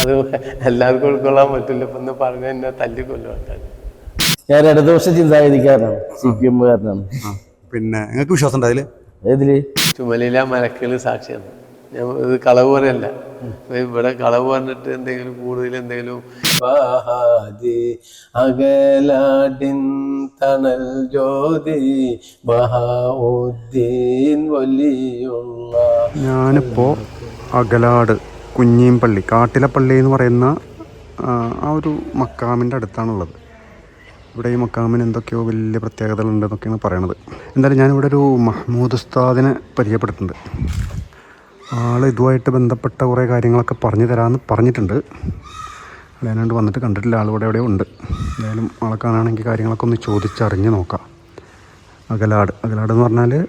അത് എല്ലാവർക്കും ഉൾക്കൊള്ളാൻ പറ്റില്ല ഇപ്പൊ ഒന്ന് പറഞ്ഞ എന്നെ തല്ലിക്കൊല്ലും ആൾക്കാർ ഞാൻ ഇടതുപക്ഷ ചിന്താഗതിക്കാരനാണ്. സി പി എമ്മുകാരനാണ് പിന്നെ നിങ്ങൾക്ക് വിശ്വാസം ഉണ്ട് അതിൽ? ഏതിൽ? ചുമലില മലക്കുകൾ സാക്ഷിയാണ്. ഞാൻ ഇത് കളവ് പറയല്ല ഇവിടെ കളവ് പറഞ്ഞിട്ട് എന്തെങ്കിലും കൂടുതൽ എന്തെങ്കിലും അകലാടിൻ തണൽ ജ്യോതി ബഹാഉദ്ദീൻ വലിയുള്ള ഞാനിപ്പോൾ അകലാട്. കുഞ്ഞീംപള്ളി കാട്ടിലപ്പള്ളി എന്ന് പറയുന്ന ആ, ഒരു മക്കാമിന്റെ അടുത്താണുള്ളത്. ഇവിടെ ഈ മക്കാമിന് എന്തൊക്കെയോ വലിയ പ്രത്യേകതകളുണ്ട് എന്നൊക്കെയാണ് പറയണത്. എന്തായാലും ഞാനിവിടെ ഒരു മഹ്മൂദ് ഉസ്താദിനെ പരിചയപ്പെട്ടിട്ടുണ്ട് ആൾ ഇതുമായിട്ട് ബന്ധപ്പെട്ട കുറേ കാര്യങ്ങളൊക്കെ പറഞ്ഞു തരാമെന്ന് പറഞ്ഞിട്ടുണ്ട്. അല്ലാണ്ട് വന്നിട്ട് കണ്ടിട്ടില്ല. ആളിവിടെ എവിടെയോ ഉണ്ട്. എന്തായാലും ആളെ കാണുകയാണെങ്കിൽ കാര്യങ്ങളൊക്കെ ഒന്ന് ചോദിച്ചറിഞ്ഞ് നോക്കാം. അകലാട്. അകലാട് എന്ന് പറഞ്ഞാൽ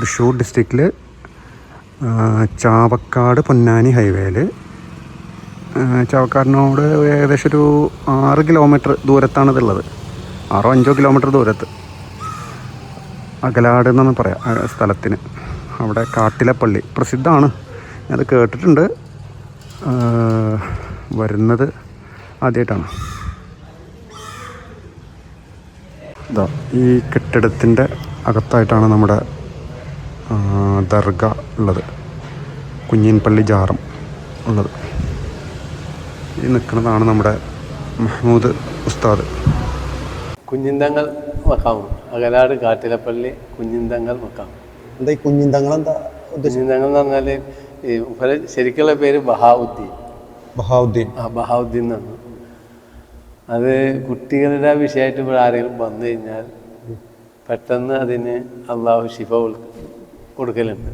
തൃശ്ശൂർ ഡിസ്ട്രിക്റ്റിൽ ചാവക്കാട് പൊന്നാനി ഹൈവേയിൽ ചാവക്കാടിനോട് ഏകദേശം ഒരു ആറ് കിലോമീറ്റർ ദൂരത്താണ് ഇതുള്ളത്. ആറോ അഞ്ചോ കിലോമീറ്റർ ദൂരത്ത്. അകലാട് എന്നാണ് പറയാം സ്ഥലത്തിന്. അവിടെ കാട്ടിലെ പള്ളി പ്രസിദ്ധമാണ്. ഞാനത് കേട്ടിട്ടുണ്ട്. വരുന്നത് ആദ്യമായിട്ടാണ് ഈ കെട്ടിടത്തിന്റെ അകത്തായിട്ടാണ് നമ്മുടെ ദർഗ ഉള്ളത്. കുഞ്ഞിൻപള്ളി ജാറം ഉള്ളത്. ഈ നിൽക്കുന്നതാണ് നമ്മുടെ മഹ്മൂദ് ഉസ്താദ്. കുഞ്ഞിന്തങ്ങൾ മക്കാം. അകലാട് കാട്ടിലപ്പള്ളി കുഞ്ഞിന്തങ്ങൾ മക്കാം. എന്താ ഈ കുഞ്ഞിന്തങ്ങൾ എന്താ കുഞ്ഞിന്തങ്ങൾ എന്ന് പറഞ്ഞാൽ ഈ ശരിക്കുള്ള പേര് ബഹാവുദ്ദീൻ. ബഹാവുദ്ദീൻ. ആ ബഹാവുദ്ദീൻ എന്നാണ്. അത് കുട്ടികളുടെ വിഷയമായിട്ട് ഇവിടെ ആരെങ്കിലും വന്നു കഴിഞ്ഞാൽ പെട്ടെന്ന് അതിന് അള്ളാഹു ശിഫ കൊടു- കൊടുക്കലുണ്ട്.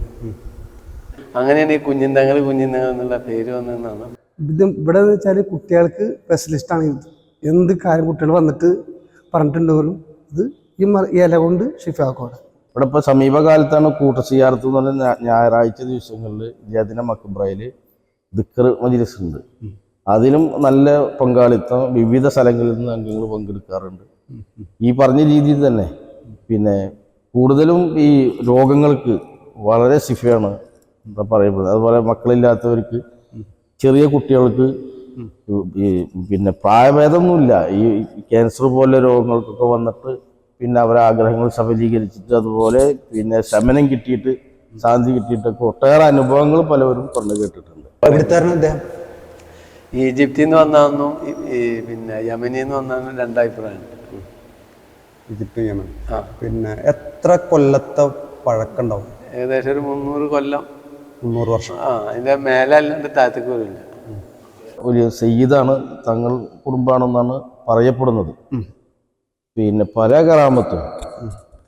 അങ്ങനെയാണ് ഈ കുഞ്ഞിന്തങ്ങൾ കുഞ്ഞിന്തങ്ങൾ എന്നുള്ള പേര് വന്നതെന്നാണ്. ഇത് ഇവിടെ എന്ന് വെച്ചാൽ കുട്ടികൾക്ക് സ്പെഷ്യലിസ്റ്റാണ് ഇത്. എന്ത് കാര്യം കുട്ടികൾ വന്നിട്ട് പറഞ്ഞിട്ടുണ്ടെങ്കിലും ഇത് ഈ ഇല കൊണ്ട് ഷിഫാക്കോടെ ഇവിടെ ഇപ്പോൾ സമീപകാലത്താണ് കൂട്ടസിയാർത്ത് എന്ന് പറഞ്ഞ ഞായറാഴ്ച ദിവസങ്ങളിൽ ഇദ്ദേഹത്തിന്റെ മക്കബ്രയിൽ ദിക്കർ മജിലിസ് ഉണ്ട്. അതിലും നല്ല പങ്കാളിത്തം വിവിധ സ്ഥലങ്ങളിൽ നിന്ന് അംഗങ്ങൾ പങ്കെടുക്കാറുണ്ട്. ഈ പറഞ്ഞ രീതിയിൽ തന്നെ. പിന്നെ കൂടുതലും ഈ രോഗങ്ങൾക്ക് വളരെ സിഫിയാണ് എന്താ പറയപ്പെടുന്നത്. അതുപോലെ മക്കളില്ലാത്തവർക്ക് ചെറിയ കുട്ടികൾക്ക് ഈ പിന്നെ പ്രായഭേദമൊന്നുമില്ല. ഈ ക്യാൻസർ പോലെ രോഗങ്ങൾക്കൊക്കെ വന്നിട്ട് പിന്നെ അവരെ ആഗ്രഹങ്ങൾ സഫലീകരിച്ചിട്ട് അതുപോലെ പിന്നെ ശമനം കിട്ടിയിട്ട് ശാന്തി കിട്ടിയിട്ടൊക്കെ ഒട്ടേറെ അനുഭവങ്ങൾ പലവരും പറഞ്ഞു കേട്ടിട്ടുണ്ട്. അദ്ദേഹം ഈജിപ്തിൽ നിന്ന് വന്നാന്നും പിന്നെ യമനിൽ നിന്ന് വന്നാന്നും രണ്ടഭിപ്രായമുണ്ട് ഈജിപ്ത് യമൻ. ആ. പിന്നെ എത്ര കൊല്ലത്തെ പഴക്കമുണ്ടാവും ഏകദേശം ഒരു മുന്നൂറ് കൊല്ലം. മുന്നൂറ് വർഷം. ആ അതിന്റെ മേലെ അല്ലാണ്ട് താഴത്തേക്ക് വരില്ല. ഒരു സയ്യിദാണ് തങ്ങൾ കുടുംബാണെന്നാണ് പറയപ്പെടുന്നത്. പിന്നെ പല കറാമത്തും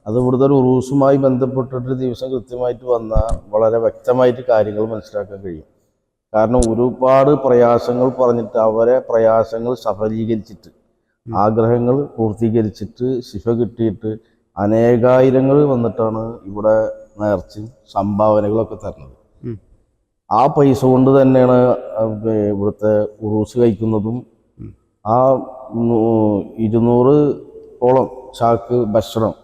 അത് ഇവിടുത്തെ ഒരു ഉറൂസുമായി ബന്ധപ്പെട്ടിട്ട് ദിവസം കൃത്യമായിട്ട് വന്നാൽ വളരെ വ്യക്തമായിട്ട് കാര്യങ്ങൾ മനസ്സിലാക്കാൻ കഴിയും. കാരണം ഒരുപാട് പ്രയാസങ്ങൾ പറഞ്ഞിട്ട് അവരെ പ്രയാസങ്ങൾ സഫലീകരിച്ചിട്ട് ആഗ്രഹങ്ങൾ പൂർത്തീകരിച്ചിട്ട് ശിഫ കിട്ടിയിട്ട് അനേകായിരങ്ങൾ വന്നിട്ടാണ് ഇവിടെ നേർച്ചയും സംഭാവനകളൊക്കെ തരുന്നത്. ആ പൈസ കൊണ്ട് തന്നെയാണ് ഇവിടുത്തെ ഉറൂസ് കഴിക്കുന്നതും ആ ഇരുന്നൂറ് ഓളം ചാക്ക് ഭക്ഷണം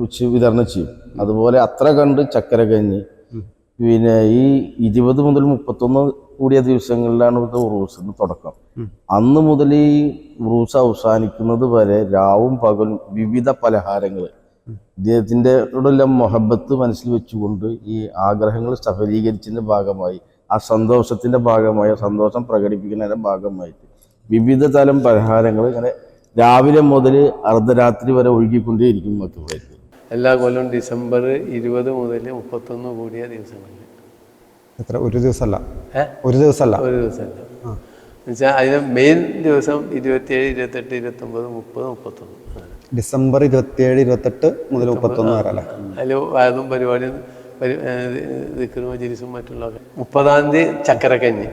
വെച്ച് വിതരണം ചെയ്യും. അതുപോലെ അത്ര കണ്ട് ചക്കര കഞ്ഞി. പിന്നെ ഈ ഇരുപത് മുതൽ മുപ്പത്തൊന്ന് കൂടിയ ദിവസങ്ങളിലാണ് ഇവിടുത്തെ ഉറൂസിന് തുടക്കം. അന്ന് മുതൽ ഈ ഉറൂസ് അവസാനിക്കുന്നത് വരെ രാവും പകലും വിവിധ പലഹാരങ്ങൾ ഇദ്ദേഹത്തിന്റെ ഉള്ള മൊഹബത്ത് മനസ്സിൽ വെച്ചുകൊണ്ട് ഈ ആഗ്രഹങ്ങൾ സഫലീകരിച്ചതിന്റെ ഭാഗമായി ആ സന്തോഷത്തിന്റെ ഭാഗമായി സന്തോഷം പ്രകടിപ്പിക്കുന്നതിന്റെ ഭാഗമായിട്ട് വിവിധ തരം പലഹാരങ്ങൾ ഇങ്ങനെ രാവിലെ മുതൽ അർദ്ധരാത്രി വരെ ഒഴുകിക്കൊണ്ടേയിരിക്കും മറ്റുള്ളവർക്ക് എല്ലാ കൊല്ലവും ഡിസംബർ ഇരുപത് മുതൽ മുപ്പത്തൊന്ന് കൂടിയ ദിവസങ്ങളിൽ എത്ര? ഒരു ദിവസമല്ല. ഒരു ദിവസമല്ല. ഒരു ദിവസമല്ല. എന്നുവെച്ചാൽ അതിന് മെയിൻ ദിവസം ഇരുപത്തിയേഴ് ഇരുപത്തെട്ട് ഇരുപത്തൊമ്പത് മുപ്പത് മുപ്പത്തൊന്ന്. ഡിസംബർ ഇരുപത്തിയേഴ് ഇരുപത്തെട്ട് മുതൽ മുപ്പത്തൊന്ന് വരെ അല്ലേ? അതിൽ പരിപാടിയും മറ്റുള്ളതൊക്കെ മുപ്പതാം തീയതി ചക്കരക്കഞ്ഞി.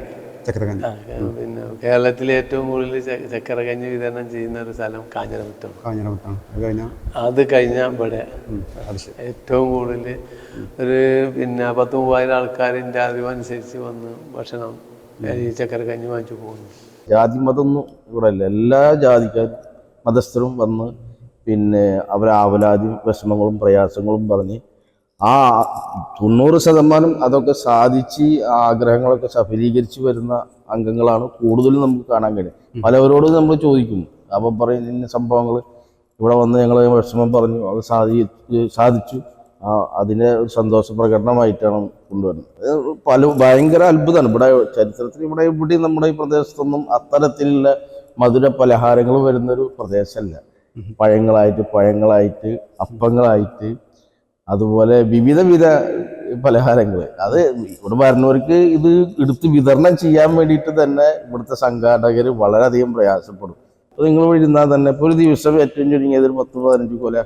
ചക്കരക്കഞ്ഞി. ആ, പിന്നെ കേരളത്തിലെ ഏറ്റവും കൂടുതൽ ചക്കരക്കഞ്ഞി വിതരണം ചെയ്യുന്ന ഒരു സ്ഥലം കാഞ്ഞിരമുറ്റം കാഞ്ഞിരമത്താണ്. അത് കഴിഞ്ഞാൽ അത് ഇവിടെ. ഏറ്റവും കൂടുതൽ ഒരു പിന്നെ പത്ത് മൂവായിരം ആൾക്കാരിന്റെ അറിവനുസരിച്ച് വന്ന് ഭക്ഷണം ഈ ചക്കര കഞ്ഞി വാങ്ങിച്ചു പോകുന്നു. ജാതി മതമൊന്നും ഇവിടെ ഇല്ല. എല്ലാ ജാതിക്കാരും മതസ്ഥരും വന്ന് പിന്നെ അവരെ ആവലാതി വിഷമങ്ങളും പ്രയാസങ്ങളും പറഞ്ഞ് ആ തൊണ്ണൂറ് ശതമാനം അതൊക്കെ സാധിച്ച് ആഗ്രഹങ്ങളൊക്കെ സഫലീകരിച്ച് വരുന്ന അംഗങ്ങളാണ് കൂടുതലും നമുക്ക് കാണാൻ കഴിയും പലവരോടും നമ്മൾ ചോദിക്കും. അപ്പം പറയും ഇന്ന സംഭവങ്ങൾ ഇവിടെ വന്ന് ഞങ്ങൾ വിഷമം പറഞ്ഞു. അത് സാധി സാധിച്ചു. ആ അതിന്റെ ഒരു സന്തോഷ പ്രകടനമായിട്ടാണ് കൊണ്ടുവരുന്നത്. പല ഭയങ്കര അത്ഭുതമാണ്. ഇവിടെ ചരിത്രത്തിൽ ഇവിടെ ഇവിടെ നമ്മുടെ ഈ പ്രദേശത്തൊന്നും അത്തരത്തിലുള്ള മധുര പലഹാരങ്ങൾ വരുന്നൊരു പ്രദേശമല്ല. പഴങ്ങളായിട്ട് പഴങ്ങളായിട്ട് അപ്പങ്ങളായിട്ട് അതുപോലെ വിവിധ വിധ പലഹാരങ്ങൾ അത് ഇവിടെ വരുന്നവർക്ക് ഇത് എടുത്ത് വിതരണം ചെയ്യാൻ വേണ്ടിയിട്ട് തന്നെ ഇവിടുത്തെ സംഘാടകർ വളരെയധികം പ്രയാസപ്പെടും. അപ്പോൾ നിങ്ങൾ ഇരുന്നാൽ തന്നെ ഇപ്പോൾ ഒരു ദിവസം ഏറ്റവും ചുരുങ്ങിയത് ഒരു പത്ത് പതിനഞ്ച് കൊല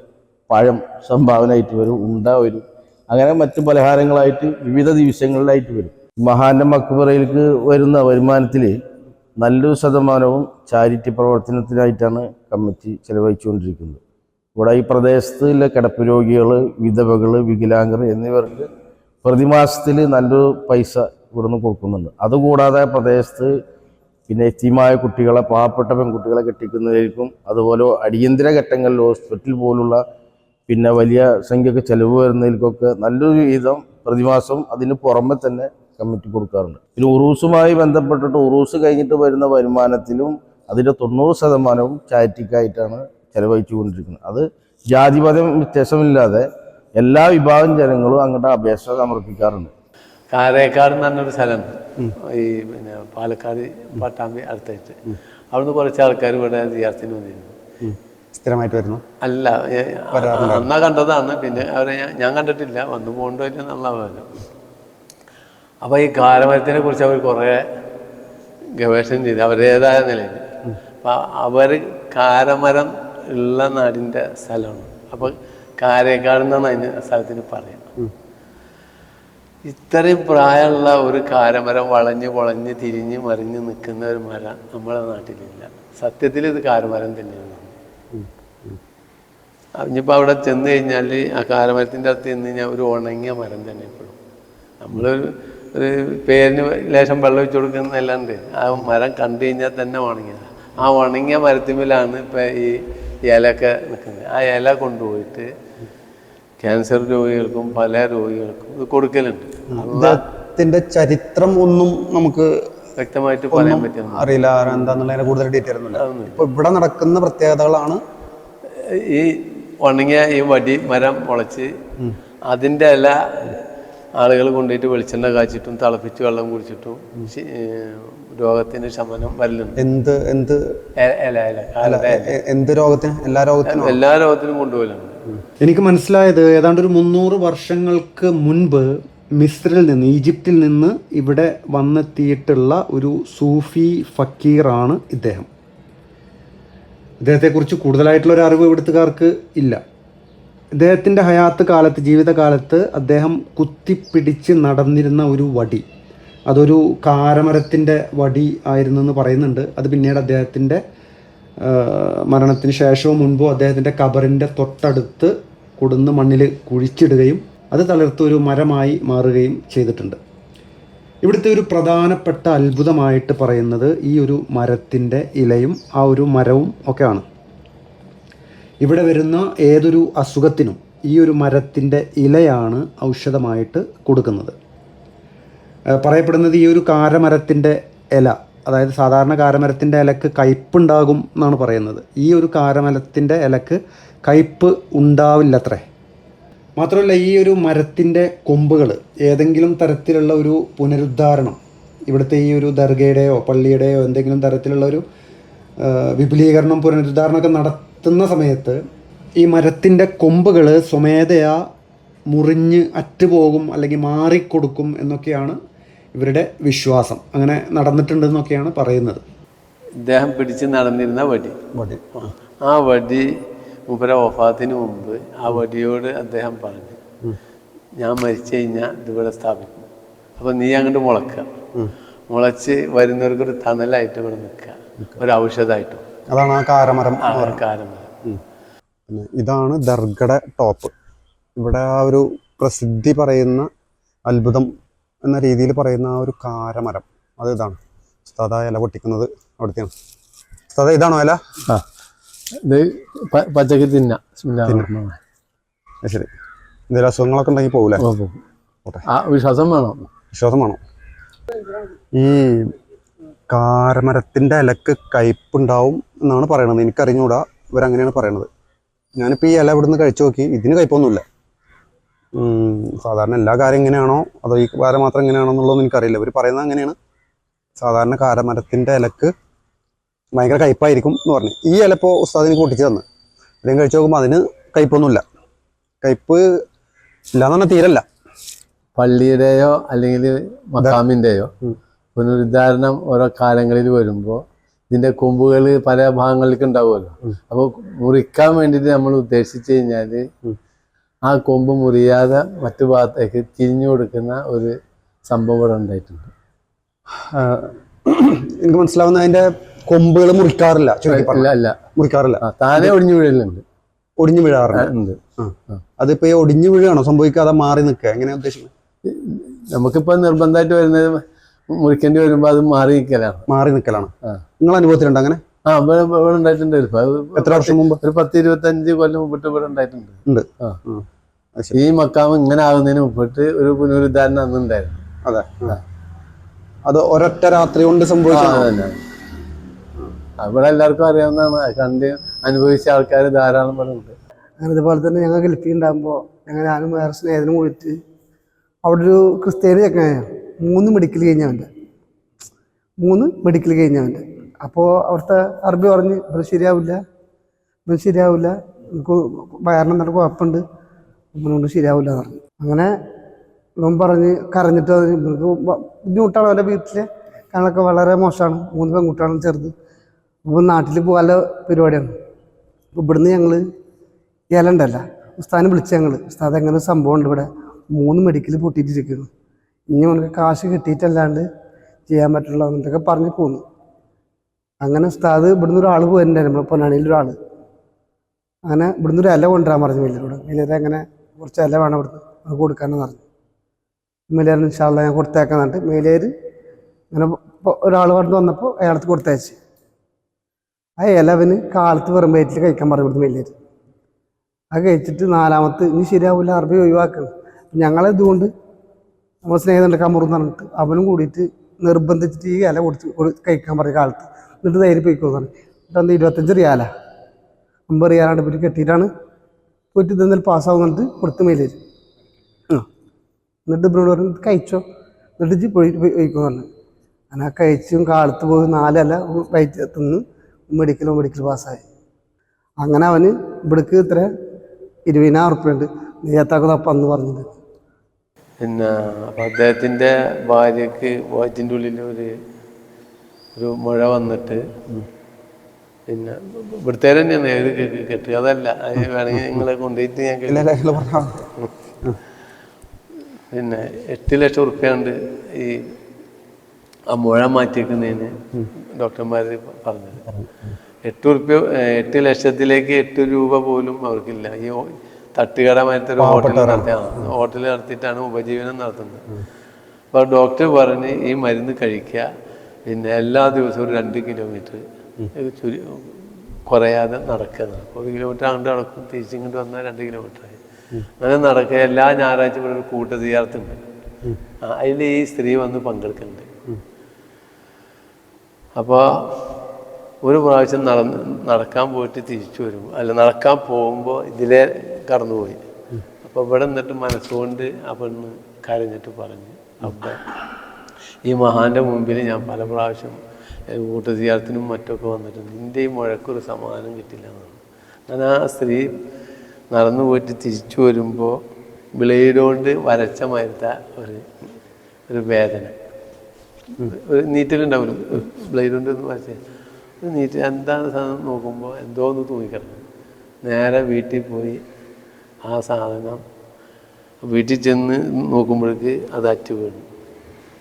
പഴം സംഭാവനയായിട്ട് വരും ഉണ്ട വരും. അങ്ങനെ മറ്റ് പലഹാരങ്ങളായിട്ട് വിവിധ ദിവസങ്ങളിലായിട്ട് വരും. മഹാന്റെ മക്കുപറയിലേക്ക് വരുന്ന വരുമാനത്തിൽ നല്ലൊരു ശതമാനവും ചാരിറ്റി പ്രവർത്തനത്തിനായിട്ടാണ് കമ്മിറ്റി ചെലവഴിച്ചുകൊണ്ടിരിക്കുന്നത്. ഇവിടെ ഈ പ്രദേശത്തുള്ള കിടപ്പ് രോഗികൾ വിധവകൾ വികലാംഗർ എന്നിവർക്ക് പ്രതിമാസത്തിൽ നല്ലൊരു പൈസ ഇവിടുന്ന് കൊടുക്കുന്നുണ്ട്. അതുകൂടാതെ പ്രദേശത്ത് പിന്നെ എത്തിയമായ കുട്ടികളെ പാവപ്പെട്ട പെൺകുട്ടികളെ കെട്ടിക്കുന്നതിലേക്കും അതുപോലെ അടിയന്തര ഘട്ടങ്ങളിൽ ഹോസ്പിറ്റൽ പോലുള്ള പിന്നെ വലിയ സംഖ്യക്ക് ചെലവ് വരുന്നതിലേക്കൊക്കെ നല്ലൊരു വിധം പ്രതിമാസം അതിന് പുറമെ തന്നെ കമ്മിറ്റി കൊടുക്കാറുണ്ട്. പിന്നെ ഉറൂസുമായി ബന്ധപ്പെട്ടിട്ട് ഉറൂസ് കഴിഞ്ഞിട്ട് വരുന്ന വരുമാനത്തിലും അതിന്റെ തൊണ്ണൂറ് ശതമാനവും ചാരിറ്റിക്കായിട്ടാണ് ചെലവഴിച്ചു കൊണ്ടിരിക്കുന്നത് അത് ജാതിപതം വ്യത്യാസമില്ലാതെ എല്ലാ വിഭാഗം ജനങ്ങളും അങ്ങോട്ട് അപേക്ഷ സമർപ്പിക്കാറുണ്ട്. കാരേക്കാട് എന്ന് പറഞ്ഞൊരു സ്ഥലം. ഈ പിന്നെ പാലക്കാട് പട്ടാമ്പി അടുത്തായിട്ട്. അവിടുന്ന് കുറച്ച് ആൾക്കാർ ഇവിടെ വിദ്യാർത്ഥിന് വന്നിരുന്നു. സ്ഥിരമായിട്ട് വരുന്നു? അല്ല അന്നാ കണ്ടതാണ്. പിന്നെ അവരെ ഞാൻ- കണ്ടിട്ടില്ല. വന്നു പോകേണ്ടതില്ല എന്നുള്ള പറഞ്ഞു അപ്പോൾ ഈ കാലമരത്തിനെ കുറിച്ച് അവർ കുറേ ഗവേഷണം ചെയ്തു. അവരുടേതായ നിലയിൽ. അപ്പം അവർ കാരമരം ഉള്ള നാടിന്റെ സ്ഥലമാണ്. അപ്പോൾ കാരേക്കാട് എന്നാണ് അതിന് സ്ഥലത്തിന് പറയുന്നത് ഇത്രയും പ്രായമുള്ള ഒരു കാരമരം വളഞ്ഞ് വളഞ്ഞ് തിരിഞ്ഞ് മറിഞ്ഞ് നിൽക്കുന്ന ഒരു മരം നമ്മുടെ നാട്ടിലില്ല. സത്യത്തിൽ ഇത് കാരമരം തന്നെയാണ്. ഇനിയിപ്പോൾ അവിടെ ചെന്ന് കഴിഞ്ഞാൽ ആ കാരമരത്തിന്റെ അടുത്ത് ചെന്ന് കഴിഞ്ഞാൽ ഒരു ഉണങ്ങിയ മരം തന്നെ ഇപ്പോഴും. നമ്മളൊരു ഒരു പേരിന് ലേശം വെള്ളം ഒഴിച്ചു കൊടുക്കുന്നതല്ലാണ്ട് ആ മരം കണ്ടു കഴിഞ്ഞാൽ തന്നെ ഉണങ്ങിയത് ആ ഉണങ്ങിയ മരത്തിന്മേലാണ് ഇപ്പം ഈ ഇലയൊക്കെ നിൽക്കുന്നത്. ആ ഇല കൊണ്ടുപോയിട്ട് ക്യാൻസർ രോഗികൾക്കും പല രോഗികൾക്കും ഇത് കൊടുക്കലുണ്ട്. ചരിത്രം ഒന്നും നമുക്ക് വ്യക്തമായിട്ട് പറയാൻ പറ്റുന്നു അറിയില്ല. എന്താന്നുള്ളതിനെ കൂടുതൽ ഡീറ്റെയിൽ ഒന്നുമില്ല ഇപ്പൊ ഇവിടെ നടക്കുന്ന പ്രത്യേകതകളാണ് ഈ ഉണങ്ങിയ ഈ വടി മരം മുളച്ച് അതിന്റെ ഇല ആളുകൾ കൊണ്ടുപോയിട്ട് വെളിച്ചെണ്ണ കാച്ചിട്ടും തിളപ്പിച്ച് വെള്ളം കുടിച്ചിട്ടും രോഗത്തിന്റെ രോഗത്തിന് ശമനം വരലുണ്ട്. എന്ത് എന്ത്? എന്ത് രോഗത്തിന് എല്ലാ രോഗത്തിനും? എല്ലാ രോഗത്തിനും കൊണ്ടുപോകലുണ്ട്. എനിക്ക് മനസ്സിലായത് ഏതാണ്ട് ഒരു മുന്നൂറ് വർഷങ്ങൾക്ക് മുൻപ് മിസ്രിൽ നിന്ന് ഈജിപ്തിൽ നിന്ന് ഇവിടെ വന്നെത്തിയിട്ടുള്ള ഒരു സൂഫി ഫക്കീറാണ് ഇദ്ദേഹം. ഇദ്ദേഹത്തെക്കുറിച്ച് കൂടുതലായിട്ടുള്ള ഒരു അറിവ് ഇവിടുത്തുകാർക്ക് ഇല്ല. ഇദ്ദേഹത്തിന്റെ ഹയാത്ത് കാലത്ത് ജീവിതകാലത്ത് അദ്ദേഹം കുത്തിപ്പിടിച്ച് നടന്നിരുന്ന ഒരു വടി. അതൊരു കാരമരത്തിന്റെ വടി ആയിരുന്നു എന്ന് പറയുന്നുണ്ട്. അത് പിന്നീട് അദ്ദേഹത്തിന്റെ മരണത്തിന് ശേഷവും മുൻപോ അദ്ദേഹത്തിന്റെ കബറിന്റെ തൊട്ടടുത്ത് കൊടുന്ന് മണ്ണിൽ കുഴിച്ചിടുകയും അത് തളിർത്ത് ഒരു മരമായി മാറുകയും ചെയ്തിട്ടുണ്ട്. ഇവിടുത്തെ ഒരു പ്രധാനപ്പെട്ട അത്ഭുതമായിട്ട് പറയുന്നത് ഈ ഒരു മരത്തിന്റെ ഇലയും ആ ഒരു മരവും ഒക്കെയാണ്. ഇവിടെ വരുന്ന ഏതൊരു അസുഖത്തിനും ഈ ഒരു മരത്തിന്റെ ഇലയാണ് ഔഷധമായിട്ട് കൊടുക്കുന്നത്. പറയപ്പെടുന്നത് ഈ ഒരു കാരമരത്തിന്റെ ഇല അതായത് സാധാരണ കാരമരത്തിന്റെ ഇലക്ക് കയ്പുണ്ടാകും എന്നാണ് പറയുന്നത്. ഈ ഒരു കാരമരത്തിന്റെ ഇലക്ക് കയ്പ് ഉണ്ടാവില്ലത്രേ. മാത്രമല്ല ഈ ഒരു മരത്തിന്റെ കൊമ്പുകൾ ഏതെങ്കിലും തരത്തിലുള്ള ഒരു പുനരുദ്ധാരണം ഇവിടുത്തെ ഈ ഒരു ദർഗയുടെയോ പള്ളിയുടെയോ എന്തെങ്കിലും തരത്തിലുള്ള ഒരു വിപുലീകരണം പുനരുദ്ധാരണമൊക്കെ നടത്തുന്ന സമയത്ത് ഈ മരത്തിന്റെ കൊമ്പുകൾ സ്വമേധയാ മുറിഞ്ഞ് അറ്റുപോകും അല്ലെങ്കിൽ മാറിക്കൊടുക്കും എന്നൊക്കെയാണ് ഇവരുടെ വിശ്വാസം. അങ്ങനെ നടന്നിട്ടുണ്ടെന്നൊക്കെയാണ് പറയുന്നത്. ഇദ്ദേഹം പിടിച്ച് നടന്നിരുന്ന വടി. വടി. ആ. വടി ഉപര വഫാത്തിന് മുമ്പ് ആ വടിയോട് അദ്ദേഹം പറഞ്ഞു ഞാൻ മരിച്ചു കഴിഞ്ഞാൽ ഇതിവിടെ സ്ഥാപിക്കും. അപ്പം നീ അങ്ങോട്ട് മുളക്കുക. മുളച്ച് വരുന്നവർക്കൊരു തണലായിട്ട് ഇവിടെ നിൽക്കുക. ഒരു ഔഷധമായിട്ടും അതാണ് ആ കാരമരം പിന്നെ ഇതാണ് ദർഗയുടെ ടോപ്പ്. ഇവിടെ ആ ഒരു പ്രസിദ്ധി പറയുന്ന അത്ഭുതം എന്ന രീതിയിൽ പറയുന്ന ആ ഒരു കാരമരം. അത് ഇതാണ്. ഉസ്താദ ഇല പൊട്ടിക്കുന്നത് അവിടുത്തെയാണ്. ഉസ്താദ ഇതാണോ ഇല? ഇത് പച്ചക്ക് തിന്ന. ശരി. എന്തെങ്കിലും അസുഖങ്ങളൊക്കെ ഉണ്ടെങ്കിൽ പോകൂലേ ആ വിശ്വാസം വേണം. വിശ്വാസം വേണം. ഈ കാരമരത്തിന്റെ ഇലക്ക് കയ്പുണ്ടാവും എന്നാണ് പറയണത്. എനിക്കറിഞ്ഞൂടാ ഇവരങ്ങനെയാണ് പറയണത്. ഞാനിപ്പോൾ ഈ ഇല ഇവിടുന്ന് കഴിച്ചു നോക്കി. ഇതിന് കയ്പൊന്നുമില്ല. സാധാരണ എല്ലാ കാര്യം എങ്ങനെയാണോ അതോ ഈ കാരം മാത്രം എങ്ങനെയാണോ എന്നുള്ളതൊന്നും എനിക്കറിയില്ല. ഇവർ പറയുന്നത് അങ്ങനെയാണ്. സാധാരണ കാരമരത്തിന്റെ ഇലക്ക് ഭയങ്കര കയ്പായിരിക്കും എന്ന് പറഞ്ഞു. ഈ ഇല ഇപ്പോൾ ഉസ്താദിന് പൊട്ടിച്ച് തന്നു. അദ്ദേഹം കഴിച്ചു നോക്കുമ്പോൾ അതിന് കയ്പൊന്നുമില്ല. കയ്പ് ഇല്ലാന്ന് പറഞ്ഞാൽ തീരല്ല. പള്ളിയുടെയോ അല്ലെങ്കിൽ മക്കാമിന്റെയോ പുനരുദ്ധാരണം ഓരോ കാലങ്ങളിൽ വരുമ്പോൾ ഇതിന്റെ കൊമ്പുകൾ പല ഭാഗങ്ങളിലേക്ക് ഉണ്ടാവുമല്ലോ. അപ്പോൾ മുറിക്കാൻ വേണ്ടിയിട്ട് നമ്മൾ ഉദ്ദേശിച്ചു കഴിഞ്ഞാൽ ആ കൊമ്പ് മുറിയാതെ മറ്റു ഭാഗത്തേക്ക് തിരിഞ്ഞു കൊടുക്കുന്ന ഒരു സംഭവം ഇവിടെ ഉണ്ടായിട്ടുണ്ട്. എനിക്ക് മനസ്സിലാവുന്ന അതിന്റെ കൊമ്പുകൾ മുറിക്കാറില്ല അല്ല അല്ല. മുറിക്കാറില്ല. താനേ ഒടിഞ്ഞു വീഴലുണ്ട്. ഒടിഞ്ഞു വീഴാറുണ്ട് അതിപ്പോ ഈ ഒടിഞ്ഞു വീഴുകയാണോ സംഭവിക്കാതെ മാറി നിൽക്കുക? എങ്ങനെയാ ഉദ്ദേശിക്കുന്നത്? നമുക്കിപ്പോ നിർബന്ധമായിട്ട് വരുന്നത് മുറിക്കേണ്ടി വരുമ്പോൾ അത് മാറി നിൽക്കലാണ് മാറി നിൽക്കലാണ്. നിങ്ങൾ അനുഭവത്തിലുണ്ട് അങ്ങനെ? ആ ഇവിടെ ഇവിടെ ഉണ്ടായിട്ടുണ്ട് എത്ര വർഷം മുമ്പ്? ഒരു പത്ത് ഇരുപത്തഞ്ച് കൊല്ലം മുമ്പിട്ട് ഇവിടെ ഉണ്ടായിട്ടുണ്ട്. ഉണ്ട്. ഈ മക്കാമ് ഇങ്ങനെ ആകുന്നതിന് മുമ്പിട്ട് ഒരു പുനരുദ്ധാരണം അന്നുണ്ടായിരുന്നു അതെ. അത് ഒരൊറ്റ രാത്രി കൊണ്ട് അതന്നെ. അവിടെ എല്ലാവർക്കും അറിയാവുന്നതാണ്. കണ്ട് അനുഭവിച്ച ആൾക്കാർ ധാരാളം ഇവിടെ ഉണ്ട് അങ്ങനെ ഇതുപോലെ തന്നെ ഞങ്ങൾ ഗൾഫിൽ ഉണ്ടാകുമ്പോൾ ഞങ്ങൾ ഞാനും വേറെ സ്നേഹത്തിനും കൂടിയിട്ട് അവിടെ ഒരു ക്രിസ്ത്യാനി ചെക്കനായ മൂന്ന് മെഡിക്കൽ കഴിഞ്ഞവന്റെ. മൂന്ന് മെഡിക്കൽ കഴിഞ്ഞവന്റെ. അപ്പോൾ അവിടുത്തെ അറബി പറഞ്ഞ് ഇവിടെ ശരിയാവില്ല ഇത് ശരിയാവില്ല നമുക്ക് വയറിന് നല്ല കുഴപ്പമുണ്ട്? ഇവനോട് ശരിയാവില്ല എന്ന് പറഞ്ഞു. അങ്ങനെ ഇവൻ പറഞ്ഞ് കരഞ്ഞിട്ട് ഇവർക്ക് ബുദ്ധിമുട്ടാണ് അവന്റെ വീട്ടിലെ? കാണൊക്കെ വളരെ മോശമാണ് മൂന്ന് പെൺകുട്ടികളും ചെറുത്. അപ്പോൾ നാട്ടിൽ പോകാനുള്ള പരിപാടിയാണ്. അപ്പോൾ ഇവിടുന്ന് ഞങ്ങൾ ഇല ഉണ്ടല്ല ഉസ്താദിനെ വിളിച്ച ഞങ്ങൾ ഉസ്താദ് എങ്ങനെ സംഭവം ഉണ്ട് ഇവിടെ? മൂന്ന് മെഡിക്കൽ പൊട്ടിയിട്ടിരിക്കുന്നു. ഇനി ഉനക്ക് കാശ് കിട്ടിയിട്ടല്ലാണ്ട് ചെയ്യാൻ പറ്റുള്ള എന്നൊക്കെ പറഞ്ഞു പോന്നു. അങ്ങനെ ഉസ്താദ് ഇവിടുന്ന് ഒരാൾ പോയിട്ടുണ്ടായിരുന്നു നമ്മളെ പൊന്നാണിയിൽ ഒരാൾ അങ്ങനെ ഇവിടുന്ന് ഒരു ഇല കൊണ്ടുവരാൻ പറഞ്ഞു വലിയരോട് വലിയ അങ്ങനെ കുറച്ച് ഇല വേണം ഇവിടുന്ന് അത് കൊടുക്കാനെന്ന് പറഞ്ഞു. മേലേര് ഇൻഷാല്ല ഞാൻ കൊടുത്തേക്കാൻ പറഞ്ഞിട്ട് മേലേര് അങ്ങനെ ഒരാൾ വന്ന് വന്നപ്പോൾ അയാളത്ത് കൊടുത്തയച്ച്. ആ ഇല അവന് കാലത്ത് വെറും വയറ്റിൽ കഴിക്കാൻ പറഞ്ഞു ഇവിടുന്ന് മേലേര് അത് കഴിച്ചിട്ട് നാലാമത്ത് ഇനി ശരിയാവില്ല അറബി ഒഴിവാക്കണം. ഞങ്ങളെ ഇതുകൊണ്ട് നമ്മൾ സ്നേഹിതന്റെ കമറുന്ന് പറഞ്ഞിട്ട് അവനും കൂടിയിട്ട് നിർബന്ധിച്ചിട്ട് ഈ ഇല കൊടുത്ത് കൊടു- കഴിക്കാൻ പറയും കാലത്ത്. എന്നിട്ട് ധൈര്യം പോയിക്കോന്ന് പറഞ്ഞു. എന്നിട്ട് അന്ന് ഇരുപത്തഞ്ച് റിയാല. അമ്പത് റിയാലാണ് പോയിട്ട് കെട്ടിയിട്ടാണ് പോയിട്ട് ഇതെന്നാൽ പാസ്സാവുന്നിട്ട് കൊടുത്ത് മേലേര് എന്നിട്ട് ഇവരോട് പറഞ്ഞു കഴിച്ചോ? എന്നിട്ട് ജി പോയി പോയിക്കോന്ന് പറഞ്ഞു. അങ്ങനെ കഴിച്ചും കാലത്ത് പോയി നാലല്ല വയറ്റ് തിന്ന് മെഡിക്കലും മെഡിക്കൽ പാസ്സായി അങ്ങനെ അവന് ഇവിടേക്ക് ഇത്ര ഇരുപതിനായിരം ഉറുപ്പ്യുണ്ട് എത്താക്കുന്ന അപ്പം അന്ന് പറഞ്ഞത്. പിന്നെ അപ്പൊ അദ്ദേഹത്തിന്റെ ഭാര്യക്ക് വയറ്റിന്റെ ഉള്ളിൽ ഒരു ഒരു മുഴ വന്നിട്ട് പിന്നെ ഇവിടുത്തെ തന്നെയാണ് ഏത് കെ- കെട്ടുക അതല്ല അത് വേണമെങ്കിൽ നിങ്ങളെ കൊണ്ടുപോയിട്ട് ഞാൻ പിന്നെ എട്ട് ലക്ഷം ഉറുപ്പ്യുണ്ട് ഈ ആ മുഴ മാറ്റിയേക്കുന്നതിന് ഡോക്ടർമാർ പറഞ്ഞത്. എട്ട് ഉറുപ്പ്യ എട്ട് ലക്ഷത്തിലേക്ക് എട്ട് രൂപ പോലും അവർക്കില്ല. ഈ തട്ടുകടമായിട്ട് ഒരു ഹോട്ടൽ നടത്തി ആ, ഹോട്ടൽ നടത്തിയിട്ടാണ് ഉപജീവനം നടത്തുന്നത്. അപ്പോൾ ഡോക്ടർ പറഞ്ഞ് ഈ മരുന്ന് കഴിക്കുക. പിന്നെ എല്ലാ ദിവസവും രണ്ട് കിലോമീറ്റർ ചുരു കുറയാതെ നടക്കുന്നത് ഒരു കിലോമീറ്റർ അങ്ങോട്ട് നടക്കും. തിരിച്ചിങ്ങോട്ട് വന്നാൽ രണ്ട് കിലോമീറ്റർ. ആയി അങ്ങനെ നടക്കുക. എല്ലാ ഞായറാഴ്ച ഇവിടെ ഒരു കൂട്ട തീയാർത്തുണ്ട് അതിൽ ഈ സ്ത്രീ വന്ന് പങ്കെടുക്കുന്നുണ്ട്. അപ്പോൾ ഒരു പ്രാവശ്യം നടന്ന് നടക്കാൻ പോയിട്ട് തിരിച്ചു വരുമ്പോൾ അല്ല നടക്കാൻ പോകുമ്പോൾ ഇതിലെ കടന്നുപോയി. അപ്പോൾ ഇവിടെ നിന്നിട്ട് മനസ്സുകൊണ്ട് ആ പെണ്ണ് കരഞ്ഞിട്ട് പറഞ്ഞു അപ്പൊ ഈ മഹാന്റെ മുമ്പിൽ ഞാൻ പല പ്രാവശ്യം കൂട്ടുതീയാർത്തിനും മറ്റൊക്കെ വന്നിട്ടുണ്ട്. നിന്റെ ഈ മുഴക്കൊരു സമാധാനം കിട്ടില്ല എന്നാണ് അങ്ങനെ ആ സ്ത്രീ നടന്നു പോയിട്ട് തിരിച്ചു വരുമ്പോൾ വിളയിലോണ്ട് വരച്ച മരുത്ത ഒരു ഒരു വേദന. ഒരു നീറ്റലുണ്ടാവില്ല? ബ്ലേഡ് കൊണ്ട് വരച്ച. നീറ്റ് എന്താണ് സാധനം നോക്കുമ്പോൾ എന്തോ ഒന്ന് നേരെ വീട്ടിൽ പോയി ആ സാധനം വീട്ടിൽ ചെന്ന് നോക്കുമ്പോഴേക്ക് അത് അറ്റു വീണു.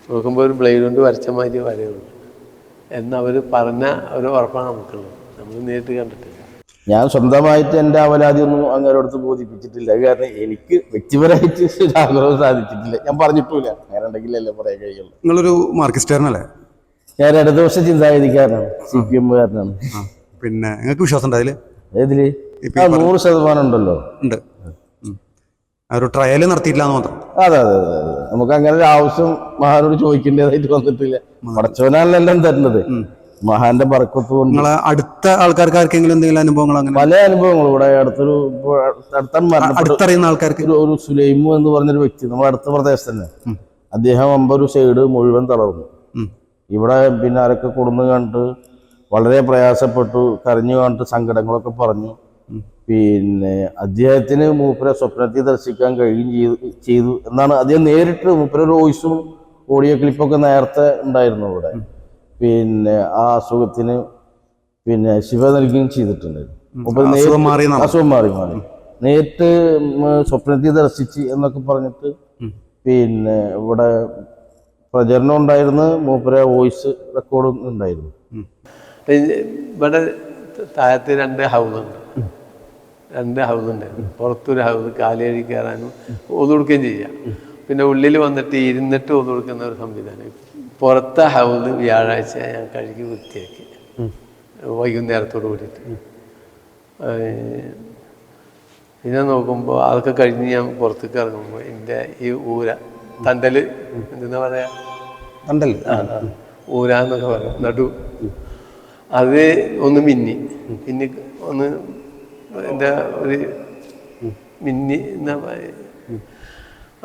നോക്കുമ്പോൾ ഒരു ബ്ലേഡ് കൊണ്ട് വരച്ച മാതിരി വരയുള്ളൂ. എന്നവർ പറഞ്ഞ ഒരു ഉറപ്പാണ് നമുക്കുള്ളത്. നമ്മൾ നേരിട്ട് കണ്ടിട്ടില്ല. ഞാൻ സ്വന്തമായിട്ട് എന്റെ അവലാതി ഒന്നും അടുത്ത് ബോധിപ്പിച്ചിട്ടില്ല. അത് കാരണം എനിക്ക് വ്യക്തിപരമായിട്ട് ആഗ്രഹം സാധിച്ചിട്ടില്ല. ഞാൻ പറഞ്ഞിട്ടില്ല അങ്ങനെ ഉണ്ടെങ്കിലല്ലേ പറയാൻ കഴിയുള്ളൂ. നിങ്ങളൊരു മാർക്കിസ്റ്റുകാരനല്ലേ ഞാൻ ഇടതുപക്ഷ ചിന്താഗതിക്കാരനാണ്. സി പി എം കാരനാണ് പിന്നെ നിങ്ങൾക്ക് വിശ്വാസം ഉണ്ടായില്ലേ ഏതിൽ? നൂറ് ശതമാനം ഉണ്ടല്ലോ. ഉണ്ട്. ഒരു ട്രയൽ നടത്തിയിട്ടില്ല എന്ന് മാത്രം. അതെ അതെ അതെ അതെ. നമുക്ക് അങ്ങനെ ഒരു ആവശ്യം മഹാനോട് ചോദിക്കേണ്ടതായിട്ട് വന്നിട്ടില്ല. പടച്ചവനാണല്ലോ എല്ലാം തരുന്നത്. മഹാന്റെ ബർക്കത്ത് കൊണ്ട്. നിങ്ങളെ അടുത്ത ആൾക്കാർക്ക് ആർക്കെങ്കിലും എന്തെങ്കിലും അനുഭവങ്ങൾ അങ്ങനെ? പല അനുഭവങ്ങളും. ഇവിടെ അടുത്തൊരു ഇപ്പൊ അടുത്താണ് മരണപ്പെട്ടു അടുത്തറിയുന്ന ആൾക്കാർക്ക്? ഒരു ഒരു സുലൈമു എന്ന് പറഞ്ഞൊരു വ്യക്തി നമ്മുടെ അടുത്ത പ്രദേശത്ത് തന്നെ. അദ്ദേഹം അമ്പൊരു സൈഡ് മുഴുവൻ തളർന്നു. ഉം. ഇവിടെ പിന്നെ ആരൊക്കെ കൊടുന്ന് കണ്ടിട്ട് വളരെ പ്രയാസപ്പെട്ടു കരഞ്ഞു കണ്ടിട്ട് സങ്കടങ്ങളൊക്കെ പറഞ്ഞു. പിന്നെ അദ്ദേഹത്തിന് മൂപ്പരെ സ്വപ്നത്തിൽ ദർശിക്കാൻ കഴിയും ചെയ്തു ചെയ്തു എന്നാണ് അദ്ദേഹം നേരിട്ട് മൂപ്പര വോയിസും ഓഡിയോ ക്ലിപ്പൊക്കെ നേരത്തെ ഉണ്ടായിരുന്നു ഇവിടെ പിന്നെ ആ അസുഖത്തിന് പിന്നെ ശിവ നൽകുകയും ചെയ്തിട്ടുണ്ട്. മൂപ്പര് നേരിട്ട് അസുഖം മാറി മാറി. നേരിട്ട് സ്വപ്നത്തിൽ ദർശിച്ച് എന്നൊക്കെ പറഞ്ഞിട്ട് പിന്നെ ഇവിടെ പ്രചരണം ഉണ്ടായിരുന്നു മൂപ്പര വോയിസ് റെക്കോർഡും ഉണ്ടായിരുന്നു. ഇവിടെ താഴത്ത് രണ്ട് ഹൗസുണ്ട്. രണ്ട് ഹൗസുണ്ട് പുറത്തൊരു ഹൗസ് കാലേഴി കയറാനും ഒതുകൊടുക്കുകയും ചെയ്യാം. പിന്നെ ഉള്ളിൽ വന്നിട്ട് ഇരുന്നിട്ട് ഒതുകൊടുക്കുന്ന ഒരു സംവിധാനം. പുറത്തെ ഹൗസ് വ്യാഴാഴ്ച ഞാൻ കഴുകി വൃത്തിയാക്കി. വൈകുന്നേരത്തോട് കൂടിയിട്ട്. പിന്നെ നോക്കുമ്പോൾ അതൊക്കെ കഴിഞ്ഞ് ഞാൻ പുറത്തേക്ക് ഇറങ്ങുമ്പോൾ എന്റെ ഈ ഊര തണ്ടൽ എന്താ പറയാ? തണ്ടൽ. ഊര എന്നൊക്കെ പറയാം. നടു. അത് ഒന്ന് മിന്നി. പിന്നെ ഒന്ന് എന്താ ഒരു മിന്നി എന്നാ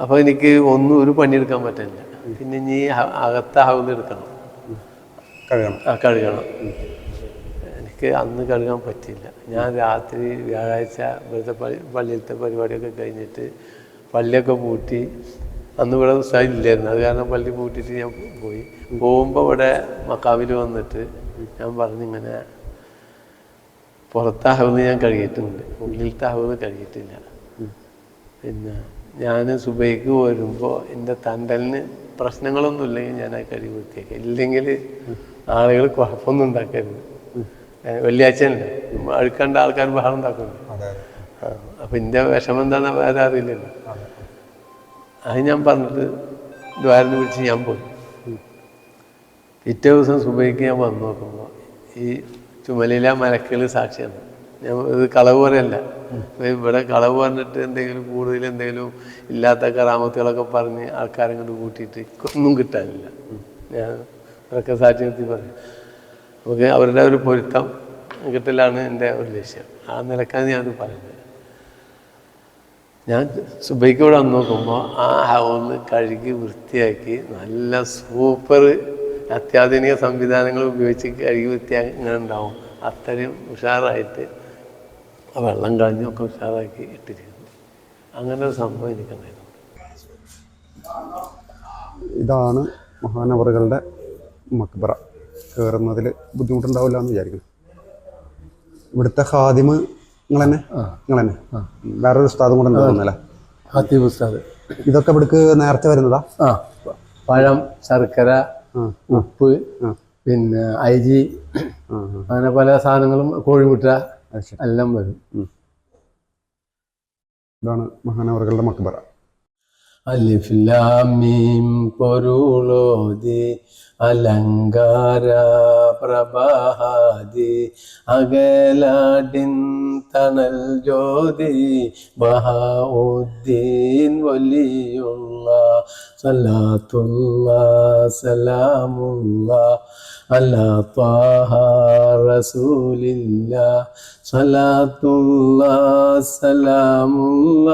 അപ്പോൾ എനിക്ക് ഒന്നും ഒരു പണിയെടുക്കാൻ പറ്റില്ല. പിന്നെ ഇനി അകത്ത ഹൗസ് എടുക്കണം. കഴിയണം ആ കഴുകണം. എനിക്ക് അന്ന് കഴുകാൻ പറ്റില്ല ഞാൻ രാത്രി വ്യാഴാഴ്ച ഇവിടുത്തെ പള്ളി പള്ളിയിലത്തെ പരിപാടിയൊക്കെ കഴിഞ്ഞിട്ട് പള്ളിയൊക്കെ പൂട്ടി അന്ന് ഇവിടെ ഉത്സാഹം ഇല്ലായിരുന്നു അത് കാരണം പള്ളി പൂട്ടിയിട്ട് ഞാൻ പോയി. പോകുമ്പോൾ ഇവിടെ മക്കാവിൽ വന്നിട്ട് ഞാൻ പറഞ്ഞിങ്ങനെ പുറത്തെ ഹൗന്ന് ഞാൻ കഴിയിട്ടുണ്ട് ഉള്ളിലത്തെ കഴിയിട്ടില്ല പിന്നെ ഞാൻ സുബൈക്ക് വരുമ്പോൾ എന്റെ തണ്ടലിന് പ്രശ്നങ്ങളൊന്നും ഇല്ലെങ്കിൽ ഞാൻ ആ കഴിവ് വൃത്തിയാക്കി ഇല്ലെങ്കിൽ ആളുകൾ കുഴപ്പമൊന്നും ഉണ്ടാക്കരുത്. ഏ, വെള്ളിയാഴ്ച അല്ലേ അഴുക്കണ്ട ആൾക്കാർ ബഹളം ഉണ്ടാക്കുന്നു അപ്പം എന്റെ വിഷമം എന്താണെന്ന് വേറെ അറിയില്ലല്ലോ. അത്. ഞാൻ പറഞ്ഞിട്ട് ദ്വാരം വിളിച്ച് ഞാൻ പോയി. പിറ്റേ ദിവസം സുബൈക്ക് ഞാൻ വന്നു നോക്കുമ്പോൾ ഈ ചുമലിലെ മലക്കൾ സാക്ഷിയാണ്. ഞാൻ ഇത് കളവ് പറയല്ല. ഇവിടെ കളവ് പറഞ്ഞിട്ട് എന്തെങ്കിലും കൂടുതൽ എന്തെങ്കിലും ഇല്ലാത്ത കറാമത്തുകളൊക്കെ പറഞ്ഞ് ആൾക്കാരെ കൊണ്ട് കൂട്ടിയിട്ട് ഒന്നും കിട്ടാനില്ല. ഞാൻ അതൊക്കെ സാക്ഷ്യത്തിൽ പറയും. നമുക്ക് അവരുടെ ഒരു പൊരുത്തം കിട്ടലാണ് എന്റെ ഒരു ലക്ഷ്യം. ആ നിലക്കാണ് ഞാനത് പറയുന്നത്. ഞാൻ സുബൈക്ക് ഇവിടെ വന്ന് നോക്കുമ്പോൾ ആ ഹൗന്ന് കഴുകി വൃത്തിയാക്കി നല്ല സൂപ്പർ അത്യാധുനിക സംവിധാനങ്ങൾ ഉപയോഗിച്ച് കഴുകി വൃത്തിയാക്കി ഇങ്ങനെ ഉണ്ടാവും അത്രയും ഉഷാറായിട്ട് ആ വെള്ളം കളഞ്ഞൊക്കെ ഉഷാറാക്കി ഇട്ടിരിക്കുന്നു. അങ്ങനെ ഒരു സംഭവം എനിക്കുണ്ടായിരുന്നു. ഇതാണ് മഹാനവറുകളുടെ മക്ബറ. കയറുന്നതിൽ ബുദ്ധിമുട്ടുണ്ടാവില്ല എന്ന് വിചാരിക്കുന്നു. ഇവിടുത്തെ ഹാദിമ് നിങ്ങൾ തന്നെ നിങ്ങൾ തന്നെ വേറൊരു ഉസ്താദും കൂടെ ഉണ്ടാവുന്നല്ലേ ഹത്തീബ് ഉസ്താദ്. ഇതൊക്കെ ഇവിടേക്ക് നേരത്തെ വരുന്നതാ? ആ. പഴം ശർക്കര ഉപ്പ് പിന്നെ അരി അങ്ങനെ പല സാധനങ്ങളും കോഴിമുട്ട എല്ലാം വരും. ഇതാണ് മഹാനവറുകളുടെ മക്ബറ. അലിഫ്ലാമീം പൊരുളോതി അലങ്കാര പ്രഭാതി അകലാടിൻ തണൽ ജ്യോതി ബഹാഉദ്ദീൻ വലിയുള്ള സലാത്തുള്ള സലാമുള്ള അല്ലാ ത്വാഹ റസൂലില്ല സലാത്തുള്ള സലാമുള്ള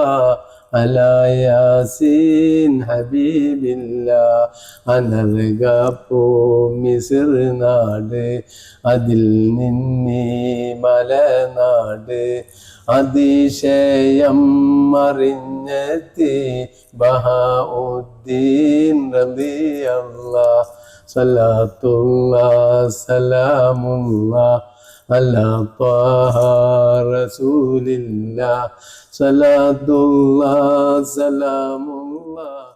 على ياسين حبيب الله അനർഗപ്പോ മിസിർ നാട് അതിൽ നിന്നീ മലനാട് അതിശയം അറിഞ്ഞെത്തി ബഹാഉദ്ദീൻ റബിയല്ല സലാത്തുള്ള സലാമുള്ള على طه رسول الله صلاة الله سلام الله